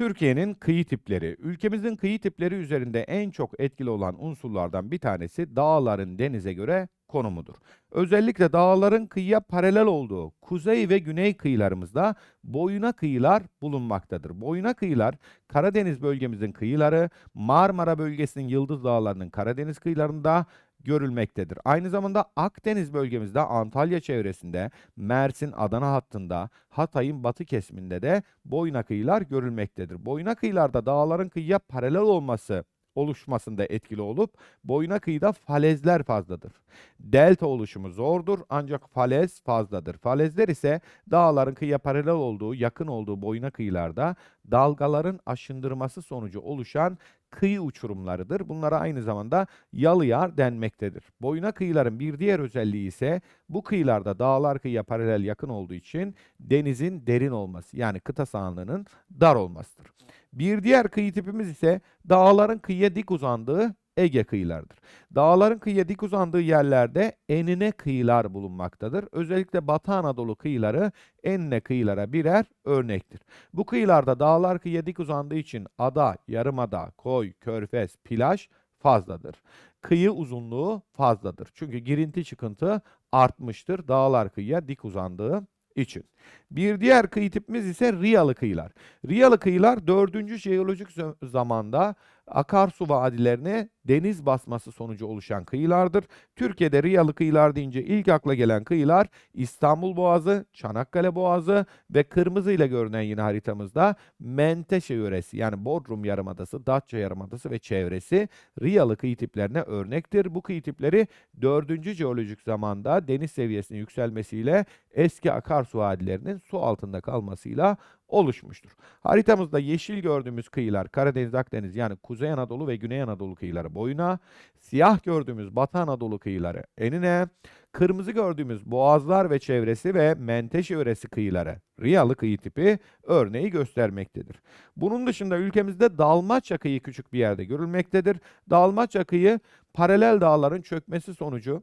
Türkiye'nin kıyı tipleri. Ülkemizin kıyı tipleri üzerinde en çok etkili olan unsurlardan bir tanesi dağların denize göre konumudur. Özellikle dağların kıyıya paralel olduğu kuzey ve güney kıyılarımızda boyuna kıyılar bulunmaktadır. Boyuna kıyılar Karadeniz bölgemizin kıyıları, Marmara bölgesinin Yıldız Dağları'nın Karadeniz kıyılarında görülmektedir. Aynı zamanda Akdeniz bölgemizde Antalya çevresinde, Mersin, Adana hattında, Hatay'ın batı kesiminde de boyuna kıyılar görülmektedir. Boyuna kıyılarda dağların kıyıya paralel olması oluşmasında etkili olup boyuna kıyıda falezler fazladır. Delta oluşumu zordur ancak falez fazladır. Falezler ise dağların kıyıya paralel olduğu, yakın olduğu boyuna kıyılarda dalgaların aşındırması sonucu oluşan kıyı uçurumlarıdır. Bunlara aynı zamanda yalıyar denmektedir. Boyuna kıyıların bir diğer özelliği ise bu kıyılarda dağlar kıyıya paralel yakın olduğu için denizin derin olması yani kıta sahanlığının dar olmasıdır. Bir diğer kıyı tipimiz ise dağların kıyıya dik uzandığı Ege kıyılarıdır. Dağların kıyıya dik uzandığı yerlerde enine kıyılar bulunmaktadır. Özellikle Batı Anadolu kıyıları enine kıyılara birer örnektir. Bu kıyılarda dağlar kıyıya dik uzandığı için ada, yarımada, koy, körfez, plaj fazladır. Kıyı uzunluğu fazladır. Çünkü girinti çıkıntı artmıştır dağlar kıyıya dik uzandığı için. Bir diğer kıyı tipimiz ise Riyalı kıyılar. Riyalı kıyılar 4. jeolojik zamanda akarsu vadilerine deniz basması sonucu oluşan kıyılardır. Türkiye'de Riyalı kıyılar deyince ilk akla gelen kıyılar İstanbul Boğazı, Çanakkale Boğazı ve kırmızı ile görünen yine haritamızda Menteşe yöresi yani Bodrum Yarımadası, Datça Yarımadası ve çevresi Riyalı kıyı tiplerine örnektir. Bu kıyı tipleri 4. jeolojik zamanda deniz seviyesinin yükselmesiyle eski akarsu vadilerinin su altında kalmasıyla oluşmuştur. Haritamızda yeşil gördüğümüz kıyılar Karadeniz, Akdeniz yani Kuzey Anadolu ve Güney Anadolu kıyıları boyuna, siyah gördüğümüz Batı Anadolu kıyıları enine, kırmızı gördüğümüz Boğazlar ve çevresi ve Menteşe yöresi kıyıları Riyalı kıyı tipi örneği göstermektedir. Bunun dışında ülkemizde Dalmaçya kıyı küçük bir yerde görülmektedir. Dalmaçya kıyı paralel dağların çökmesi sonucu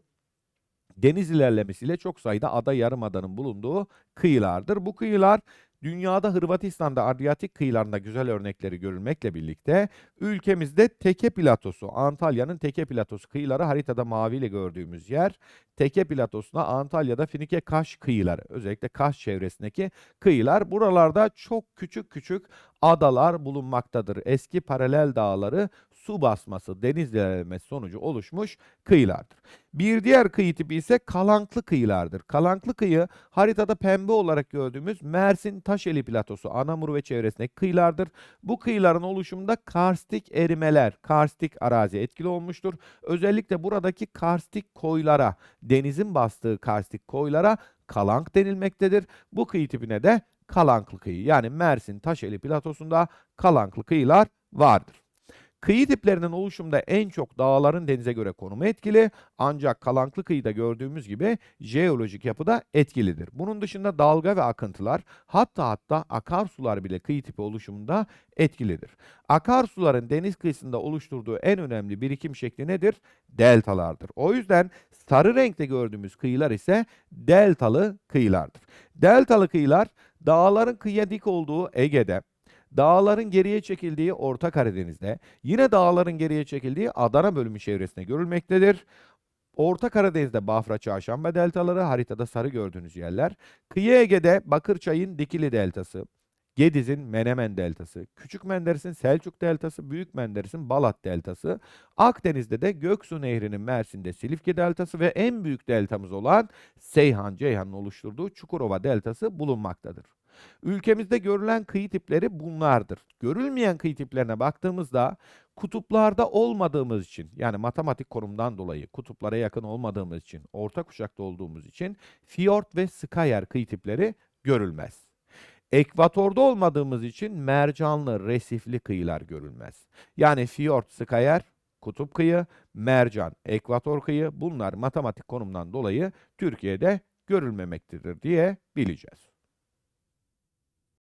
deniz ilerlemesiyle çok sayıda ada yarımadanın bulunduğu kıyılardır. Bu kıyılar dünyada Hırvatistan'da Adriyatik kıyılarında güzel örnekleri görülmekle birlikte ülkemizde Teke Platosu, Antalya'nın Teke Platosu kıyıları haritada maviyle gördüğümüz yer. Teke Platosu'na Antalya'da Finike Kaş kıyıları, özellikle Kaş çevresindeki kıyılar. Buralarda çok küçük küçük adalar bulunmaktadır. Eski paralel dağları su basması, deniz ilerlemesi sonucu oluşmuş kıyılardır. Bir diğer kıyı tipi ise kalanklı kıyılardır. Kalanklı kıyı haritada pembe olarak gördüğümüz Mersin Taşeli Platosu, Anamur ve çevresindeki kıyılardır. Bu kıyıların oluşumunda karstik erimeler, karstik arazi etkili olmuştur. Özellikle buradaki karstik koylara, denizin bastığı karstik koylara kalank denilmektedir. Bu kıyı tipine de kalanklı kıyı yani Mersin Taşeli Platosu'nda kalanklı kıyılar vardır. Kıyı tiplerinin oluşumda en çok dağların denize göre konumu etkili ancak kalanklı kıyıda gördüğümüz gibi jeolojik yapıda etkilidir. Bunun dışında dalga ve akıntılar hatta hatta akarsular bile kıyı tipi oluşumunda etkilidir. Akarsuların deniz kıyısında oluşturduğu en önemli birikim şekli nedir? Deltalardır. O yüzden sarı renkte gördüğümüz kıyılar ise deltalı kıyılardır. Deltalı kıyılar dağların kıyıya dik olduğu Ege'de, Dağların geriye çekildiği Orta Karadeniz'de, yine dağların geriye çekildiği Adana bölümü çevresinde görülmektedir. Orta Karadeniz'de Bafra Çarşamba deltaları, haritada sarı gördüğünüz yerler. Kıyı Ege'de Bakırçay'ın Dikili deltası, Gediz'in Menemen deltası, Küçük Menderes'in Selçuk deltası, Büyük Menderes'in Balat deltası, Akdeniz'de de Göksu Nehri'nin Mersin'de Silifke deltası ve en büyük deltamız olan Seyhan Ceyhan'ın oluşturduğu Çukurova deltası bulunmaktadır. Ülkemizde görülen kıyı tipleri bunlardır. Görülmeyen kıyı tiplerine baktığımızda kutuplarda olmadığımız için yani matematik konumdan dolayı kutuplara yakın olmadığımız için orta kuşakta olduğumuz için fiyort ve skayer kıyı tipleri görülmez. Ekvatorda olmadığımız için mercanlı, resifli kıyılar görülmez. Yani fiyort, skayer, kutup kıyı, mercan, ekvator kıyı bunlar matematik konumdan dolayı Türkiye'de görülmemektedir diye bileceğiz.